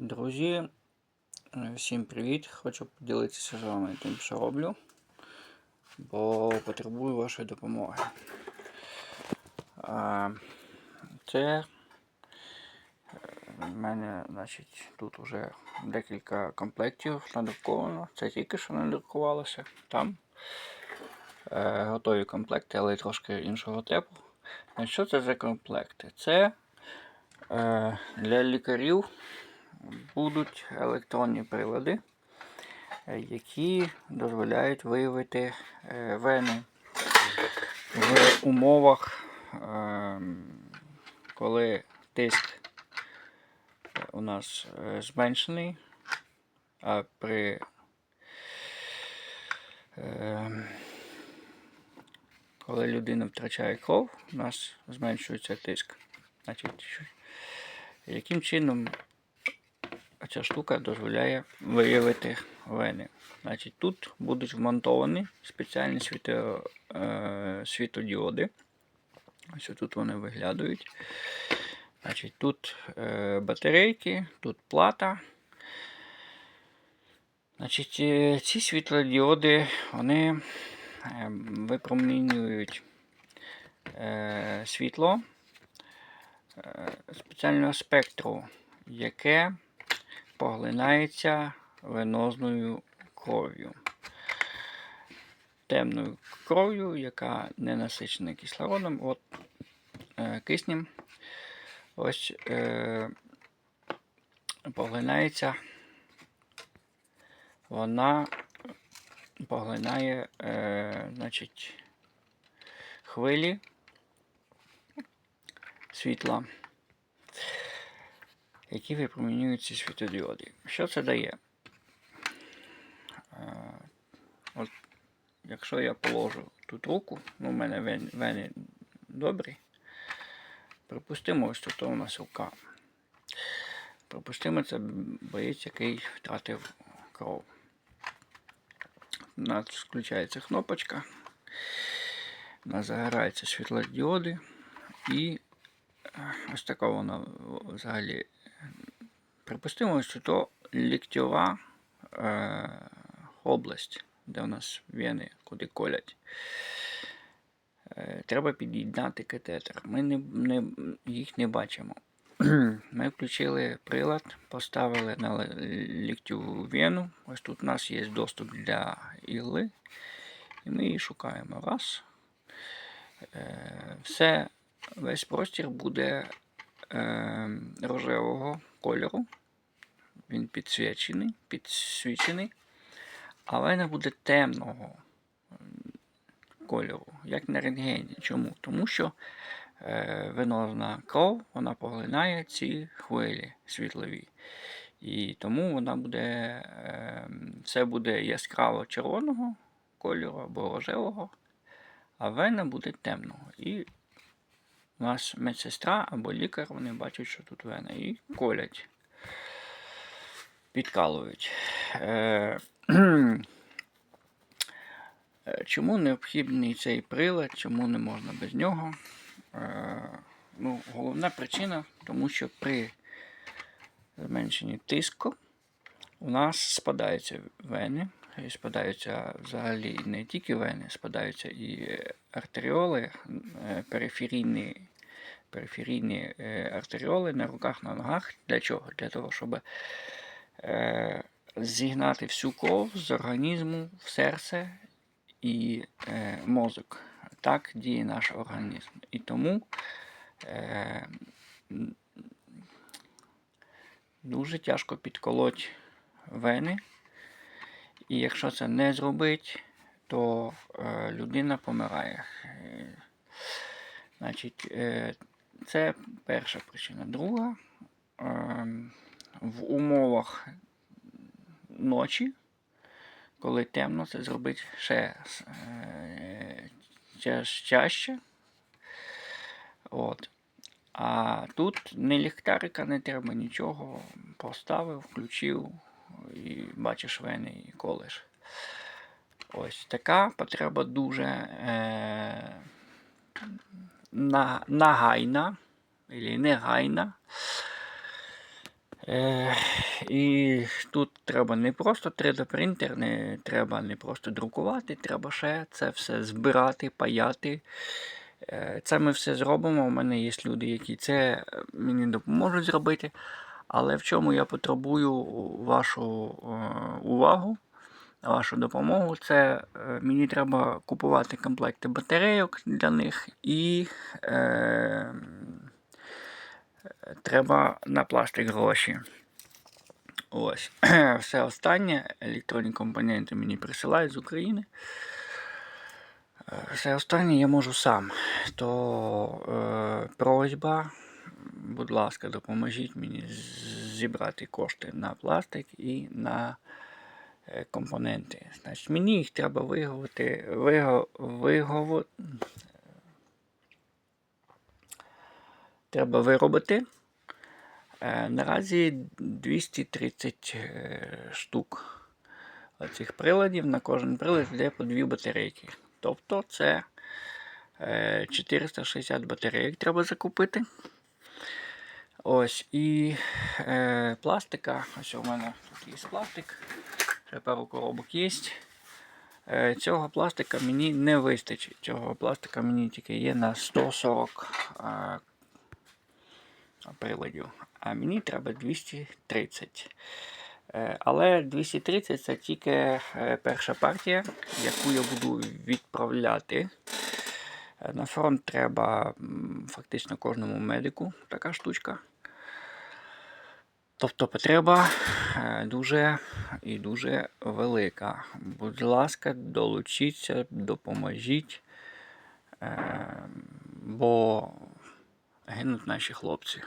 Друзі, е, всім привіт! Хочу поділитися з вами тим, що роблю, бо потребую вашої допомоги. Це е, в мене, значить, тут вже декілька комплектів надруковано. Це тільки що надрукувалося там. Е, Готові комплекти, але трошки іншого типу. Що це за комплекти? Це для лікарів будуть електронні прилади, е, які дозволяють виявити е, вени в умовах, е, коли тиск у нас е, зменшений, а при е, коли людина втрачає кров, у нас зменшується тиск. Значить, яким чином ця штука дозволяє виявити вени. Значить, тут будуть вмонтовані спеціальні світо, е, світодіоди. Ось тут вони виглядають. Значить, тут е, батарейки, тут плата. Значить, е, ці світлодіоди вони е, випромінюють е, світло спеціального спектру, яке поглинається венозною кров'ю. Темною кров'ю, яка не насичена кислородом, от е, киснем. Ось е, поглинається, вона поглинає, е, значить, хвилі світла які випромінюють ці світодіоди. Що це дає? От, якщо я положу тут руку, ну, у мене вен- вени добрі, припустимо, ось тут у нас рука. Припустимо, це боєць, який втратив кров. У нас включається кнопочка, у нас загораються світлодіоди і ось така вона взагалі Припустимо, що то ліктьова е, область, де у нас вени, куди колять. Е, треба під'єднати катетер. Ми не, не, їх не бачимо. Ми включили прилад, поставили на ліктьову вену. Ось тут у нас є доступ для ігли. І ми її шукаємо. Раз. Е, все, весь простір буде е, рожевого кольору. Він підсвічений, підсвічений, але не буде темного кольору, як на рентгені. Чому? Тому що е, венозна кров вона поглинає ці хвилі світлові. І тому вона буде, е, все буде яскраво червоного кольору або рожевого, а вена буде темного. І у нас медсестра або лікар, вони бачать, що тут вена, і колять, підкалують. Е. Е, Чому необхідний цей прилад, чому не можна без нього? Е, Ну, головна причина, тому що при зменшенні тиску у нас спадаються вени, і спадаються взагалі не тільки вени, спадаються і артеріоли, периферійні, периферійні е, артеріоли на руках, на ногах. Для чого? Для того, щоб е, зігнати всю кров з організму в серце і е, мозок. Так діє наш організм. І тому дуже тяжко підколоть вени. І якщо це не зробить, то людина помирає. Значить, це перша причина. Друга, е, в умовах ночі, коли темно, це зробить ще е, чаще. От. А тут не ліхтарика не треба нічого. Поставив, включив і бачиш вени і колиш. Ось така потреба дуже е, нагайна, або негайна. Е, і тут треба не просто 3D принтер, не треба не просто друкувати, треба ще це все збирати, паяти. Е, Це ми все зробимо. У мене є люди, які це е, мені допоможуть зробити. Але в чому я потребую вашу е, увагу, вашу допомогу, це е, мені треба купувати комплекти батарейок для них і е, треба на пластик гроші. Ось. Все останнє. Електронні компоненти мені присилають з України. Е, Все останнє я можу сам. То е, просьба, будь ласка, допоможіть мені зібрати кошти на пластик і на компоненти. Значить, мені їх треба виговати, виго, вигово, треба виробити. Е, Наразі 230 е, штук цих приладів. На кожен прилад йде по дві батарейки. Тобто це е, 460 батарейок треба закупити. Ось і е, пластика. Ось у мене тут є пластик. Ще пару коробок є. Е, Цього пластика мені не вистачить. Цього пластика мені тільки є на 140 е, приладів. А мені треба 230. Е, Але 230 це тільки перша партія, яку я буду відправляти. На фронт треба фактично кожному медику така штучка. Тобто потреба е, дуже і дуже велика. Будь ласка, долучіться, допоможіть, е, бо гинуть наші хлопці.